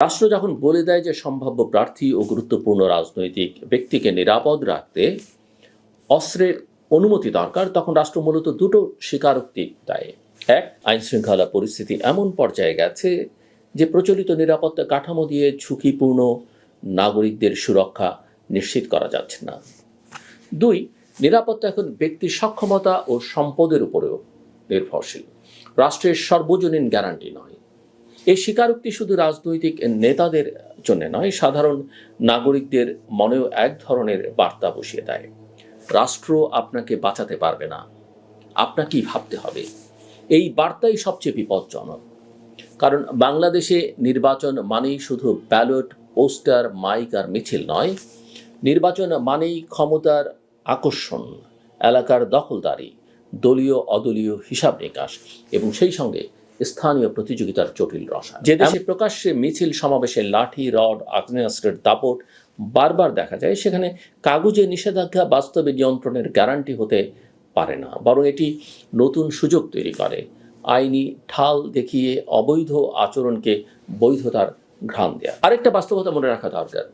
রাষ্ট্র যখন বলে দেয় যে সম্ভাব্য প্রার্থী ও গুরুত্বপূর্ণ রাজনৈতিক ব্যক্তিকে নিরাপদ রাখতে অস্ত্রের অনুমতি দরকার, তখন রাষ্ট্র মূলত দুটো স্বীকারোক্তি দেয়। এক আইন শৃঙ্খলা পরিস্থিতি এমন পর্যায়ে গেছে যে প্রচলিত নিরাপত্তা কাঠামো দিয়ে ঝুঁকিপূর্ণ নাগরিকদের সুরক্ষা নিশ্চিত করা যাচ্ছে না। দুই, নিরাপত্তা এখন ব্যক্তির সক্ষমতা ও সম্পদের উপরেও নির্ভরশীল। রাষ্ট্রের সর্বজনীন গ্যারান্টি নয়। এই স্বীকারোক্তি শুধু রাজনৈতিক নেতাদের জন্য নয়, সাধারণ নাগরিকদের মনেও এক ধরনের বার্তা বসিয়ে দেয়। রাষ্ট্র আপনাকে বাঁচাতে পারবে না। আপনাকেই ভাবতে হবে। এই বার্তাই সবচেয়ে বিপজ্জনক। কারণ বাংলাদেশে নির্বাচন মানেই শুধু ব্যালট, পোস্টার, মাইক আর মিছিল নয়, নির্বাচন মানেই ক্ষমতার আকর্ষণ, এলাকার দখলদারি দলীয় অদলীয় হিসাব নিকাশ এবং সেই সঙ্গে স্থানীয় প্রতিযোগিতার জটিল রসা যে দেশে প্রকাশ্যে মিছিল সমাবেশে লাঠি রড আগ্নেয়াস্ত্রের দাপট বারবার দেখা যায় সেখানে কাগজে নিষেধাজ্ঞা বাস্তবে নিয়ন্ত্রণের গ্যারান্টি হতে পারে না। বরং এটি নতুন সুযোগ তৈরি করে। আইনি ঠাল দেখিয়ে অবৈধ আচরণকে বৈধতার ঘ্রাণ দেয়া। আরেকটা বাস্তবতা মনে রাখা দরকার।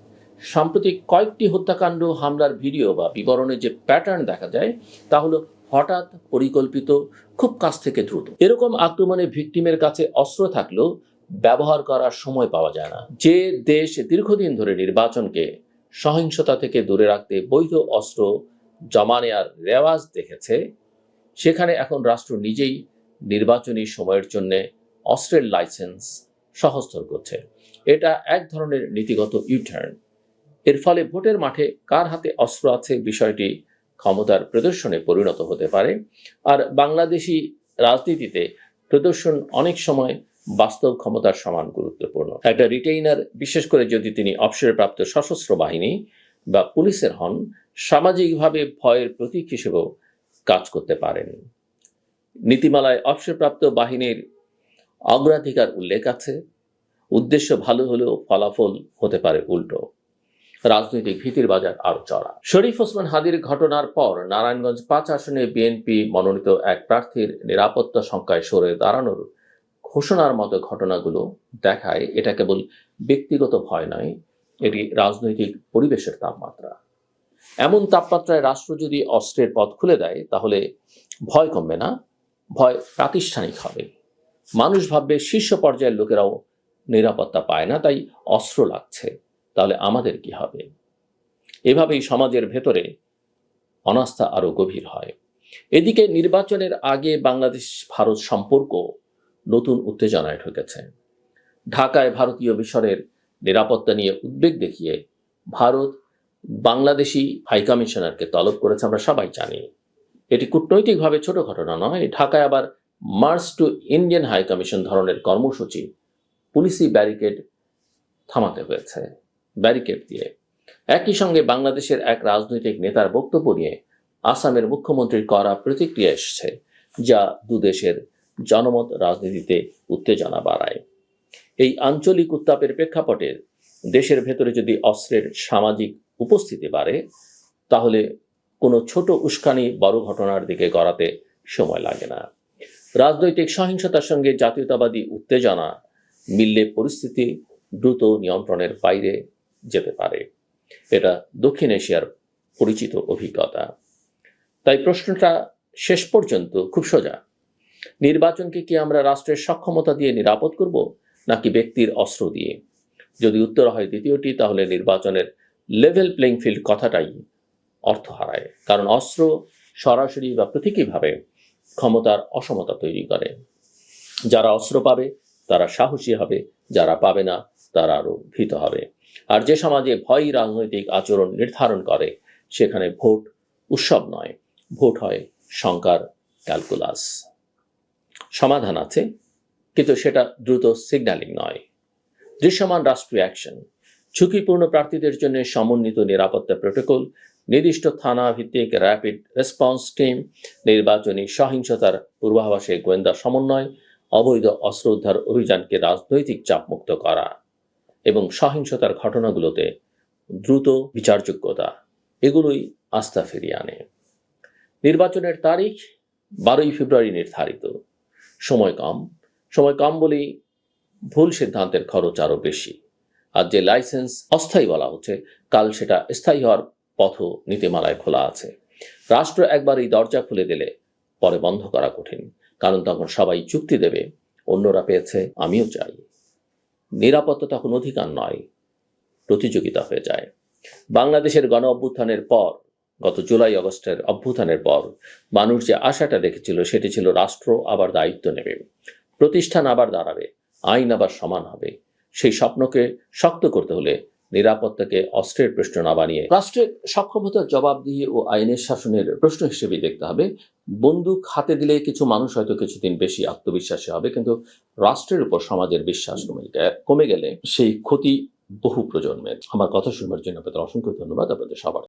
সাম্প্রতিক কয়েকটি হত্যাকাণ্ড হামলার ভিডিও বা বিবরণে যে প্যাটার্ন দেখা যায় তা হলো হঠাৎ পরিকল্পিত, খুব কাছ থেকে দ্রুত। এরকম আক্রমণে ভিকটিমের কাছে অস্ত্র থাকলেও ব্যবহার করার সময় পাওয়া যায় না। যে দেশ দীর্ঘদিন ধরে নির্বাচনকে সহিংসতা থেকে দূরে রাখতে বৈধ অস্ত্র জমা নেওয়ার রেওয়াজ দেখেছে, সেখানে এখন রাষ্ট্র নিজেই নির্বাচনী সময়ের জন্য অস্ত্রের লাইসেন্স সহস্তর করছে। এটা এক ধরনের নীতিগত ইউটার্ন এর ফলে ভোটের মাঠে কার হাতে অস্ত্র আছে বিষয়টি ক্ষমতার প্রদর্শনে পরিণত হতে পারে। আর বাংলাদেশি রাজনীতিতে প্রদর্শন অনেক সময় বাস্তব ক্ষমতার সমান গুরুত্বপূর্ণ। একটা রিটেইনার বিশেষ করে যদি তিনি অবসরপ্রাপ্ত সশস্ত্র বাহিনী বা পুলিশের হন, সামাজিকভাবে ভয়ের প্রতীক হিসেবেও কাজ করতে পারেন। নীতিমালায় অবসরপ্রাপ্ত বাহিনীর অগ্রাধিকার উল্লেখ আছে। উদ্দেশ্য ভালো হলেও ফলাফল হতে পারে উল্টো। রাজনৈতিক ভীতির বাজার আরও চড়া শরীফ ওসমান হাদির ঘটনার পর নারায়ণগঞ্জ পাঁচ আসনে বিএনপি মনোনীত এক প্রার্থীর নিরাপত্তা সংখ্যায় সরে দাঁড়ানোর ঘোষণার মতো ঘটনাগুলো দেখায়। এটা কেবল ব্যক্তিগত ভয় নয়, এটি রাজনৈতিক পরিবেশের তাপমাত্রা। এমন তাপমাত্রায় রাষ্ট্র যদি অস্ত্রের পথ খুলে দেয়, তাহলে ভয় কমবে না, ভয় প্রাতিষ্ঠানিক হবে। মানুষ ভাববে শীর্ষ পর্যায়ের লোকেরাও নিরাপত্তা পায় না, তাই অস্ত্র লাগছে। তাহলে আমাদের কি হবে? এভাবেই সমাজের ভেতরে অনাস্থা আরও গভীর হয়। এদিকে নির্বাচনের আগে বাংলাদেশ ভারত সম্পর্ক নতুন উত্তেজনায় ঢুকেছে। ঢাকায় ভারতীয় মিশনের নিরাপত্তা নিয়ে উদ্বেগ দেখিয়ে ভারত বাংলাদেশি হাইকমিশনারকে তলব করেছে আমরা সবাই জানি। এটি কূটনৈতিকভাবে ছোট ঘটনা নয়, ঢাকায় আবার মার্চ টু ইন্ডিয়ান হাইকমিশন ধরনের কর্মসূচি পুলিশি ব্যারিকেড থামাতে হয়েছে। ব্যারিকেড দিয়ে। একই সঙ্গে বাংলাদেশের এক রাজনৈতিক নেতার বক্তব্য নিয়ে আসামের মুখ্যমন্ত্রীর করা প্রতিক্রিয়া এসেছে, যা দুদেশের জনমত রাজনীতিতে উত্তেজনা বাড়ায়। এই আঞ্চলিক উত্তাপের প্রেক্ষাপটে দেশের ভেতরে যদি অস্ত্রের সামাজিক উপস্থিতি বাড়ে, তাহলে কোনো ছোট উস্কানি বড় ঘটনার দিকে গড়াতে সময় লাগে না। রাজনৈতিক সহিংসতার সঙ্গে জাতীয়তাবাদী উত্তেজনা মিললে পরিস্থিতি দ্রুত নিয়ন্ত্রণের বাইরে যেতে পারে। এটা দক্ষিণ এশিয়ার পরিচিত অভিজ্ঞতা। তাই প্রশ্নটা শেষ পর্যন্ত খুব সোজা। নির্বাচনকে কি আমরা রাষ্ট্রের সক্ষমতা দিয়ে নিরাপদ করব, নাকি ব্যক্তির অস্ত্র দিয়ে? যদি উত্তর হয় দ্বিতীয়টি, তাহলে নির্বাচনের লেভেল প্লেইং ফিল্ড কথাটাই অর্থ হারায়। কারণ অস্ত্র সরাসরি বা প্রতীকীভাবে ক্ষমতার অসমতা তৈরি করে। যারা অস্ত্র পাবে, তারা সাহসী হবে, যারা পাবে না, তারা আরও ভীত হবে। আর যে সমাজে ভয় রাজনৈতিক আচরণ নির্ধারণ করে, সেখানে ভোট উৎসব নয়, ভোট হয় শঙ্কার ক্যালকুলাস। সমাধান আছে, কিন্তু সেটা দ্রুত সিগন্যালিং নয়। দৃশ্যমান রাষ্ট্রীয় অ্যাকশন, ঝুঁকিপূর্ণ প্রার্থীদের জন্য সমন্বিত নিরাপত্তা প্রোটোকল, নির্দিষ্ট থানা ভিত্তিক র্যাপিড রেসপন্স টিম, নির্বাচনী সহিংসতার পূর্বাভাসে গোয়েন্দা সমন্বয়, অবৈধ অস্ত্র উদ্ধার অভিযানকে রাজনৈতিক চাপমুক্ত করা। এবং সহিংসতার ঘটনাগুলোতে দ্রুত বিচারযোগ্যতা। এগুলোই আস্থা ফিরিয়ে আনে। নির্বাচনের তারিখ বারোই ফেব্রুয়ারি নির্ধারিত। সময় কম। সময় কম বলেই ভুল সিদ্ধান্তের খরচ আরও বেশি। আর যে লাইসেন্স অস্থায়ী বলা হচ্ছে, কাল সেটা স্থায়ী হওয়ার পথ নীতিমালায় খোলা আছে। রাষ্ট্র একবার এই দরজা খুলে দিলে পরে বন্ধ করা কঠিন। কারণ তখন সবাই চুক্তি দেবে, অন্যরা পেয়েছে, আমিও চাই। নিরাপত্তা তখন অধিকার নয়, প্রতিযোগিতা হয়ে যায়। বাংলাদেশের গণ অভ্যুত্থানের পর, গত জুলাই অগস্টের অভ্যুত্থানের পর, মানুষ যে আশাটা দেখেছিল সেটি ছিল রাষ্ট্র আবার দায়িত্ব নেবে, প্রতিষ্ঠান আবার দাঁড়াবে, আইন আবার সমান হবে। সেই স্বপ্নকে শক্ত করতে হলে নিরাপত্তাকে অস্ত্রের প্রশ্ন না বানিয়ে রাষ্ট্রের সক্ষমতার জবাবদিহি ও আইনের শাসনের প্রশ্ন হিসেবে দেখতে হবে। বন্দুক হাতে দিলে কিছু মানুষ হয়তো কিছুদিন বেশি আত্মবিশ্বাসী হবে, কিন্তু রাষ্ট্রের উপর সমাজের বিশ্বাস কমে কমে গেলে সেই ক্ষতি বহু প্রজন্মের। আমার কথা শুনবার জন্য আপনাদের অসংখ্য ধন্যবাদ, আপনাদের সবার।